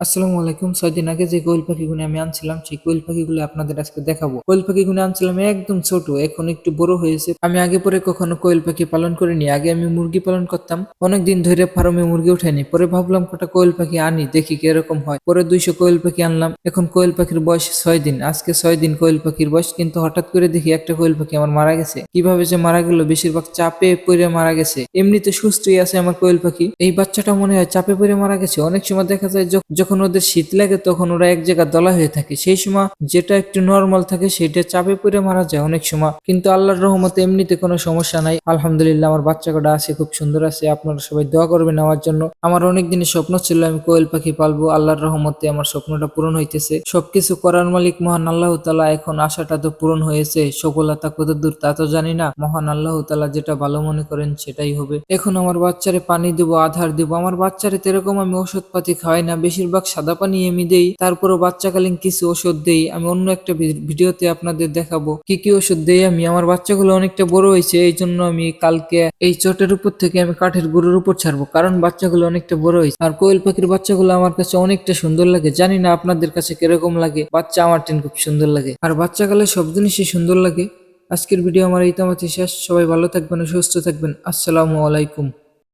আসসালামু আলাইকুম। ছয় দিন আগে যে কোয়েল পাখিগুলো আমি আনছিলাম, সেই কোয়েল পাখিগুলো আপনাদের আজকে দেখাবো। কোয়েল পাখিগুলো আনছিলাম একদম ছোট, এখন একটু বড় হয়েছে। আমি আগে পরে কখনো কোয়েল পাখি পালন করিনি, আগে আমি মুরগি পালন করতাম। অনেক দিন ধরে ফার্মে মুরগি উঠাইনি পরে ভাবলাম কটা কোয়েল পাখি আনি, দেখি কীরকম হয়। পরে দুইশো কোয়েল পাখি আনলাম, এখন কোয়েল পাখির বয়স ছয় দিন, আজকে ছয় দিন কোয়েল পাখির বয়স, কিন্তু হঠাৎ করে দেখি একটা কোয়েল পাখি আমার মারা গেছে। কীভাবে যে মারা গেল, বেশিরভাগ চাপে পড়ে মারা গেছে। এমনিতে সুস্থই আছে আমার কোয়েল পাখি। এই বাচ্চাটা মনে হয় চাপে পড়ে মারা গেছে। অনেক সময় দেখা যায় যখ- যখন ওদের শীত লাগে, তখন ওরা এক জায়গায় দলা হয়ে থাকে। সেই সময় যেটা একটু নর্মাল থাকে, সেটা চাপে পড়ে মারা যায় অনেক সময়। কিন্তু আল্লাহর রহমতে এমনিতে কোনো সমস্যা নাই। আলহামদুলিল্লাহ, আমার বাচ্চা কটা আছে, খুব সুন্দর আছে। আপনারা সবাই দোয়া করবেন আমার জন্য। আমার অনেক দিনের স্বপ্ন ছিল, আমি কোয়েল পাখি পালবো। আল্লাহর রহমতে আমার স্বপ্নটা পূরণ হইতেছে। সবকিছু করার মালিক মহান আল্লাহ তালা এখন আশাটা তো পূরণ হয়েছে। সফলতা কত দূর তা তো জানি না। মহান আল্লাহ তালা যেটা ভালো মনে করেন, সেটাই হবে। এখন আমার বাচ্চারে পানি দেবো, আধার দেবো। আমার বাচ্চারে তেরকম আমি ওষুধ পাতি খাওয়াই না। বেশিরভাগ সাদা পানি আমি দেই, তারপরও বাচ্চাকালীন কিছু ওষুধ দেই, আমি অন্য একটা ভিডিওতে আপনাদের দেখাবো। কি কি ওষুধ দেই আমি? আমার বাচ্চাগুলো অনেকটা বড় হয়েছে এই জন্য আমি কালকে এই চটের উপর থেকে আমি কাঠের গুঁড়োর উপর ছাড়বো, কারণ বাচ্চাগুলো অনেকটা বড় হয়েছে। আর কোয়েল পাখির বাচ্চাগুলো আমার কাছে অনেকটা সুন্দর লাগে, জানি না আপনাদের কাছে কীরকম লাগে, বাচ্চা আমার টেন খুব সুন্দর লাগে। আর বাচ্চাকালে সব জিনিসই সুন্দর লাগে। আজকের ভিডিও আমার এই তামাতি শেষ, সবাই ভালো থাকবেন, সুস্থ থাকবেন, আসসালামু আলাইকুম।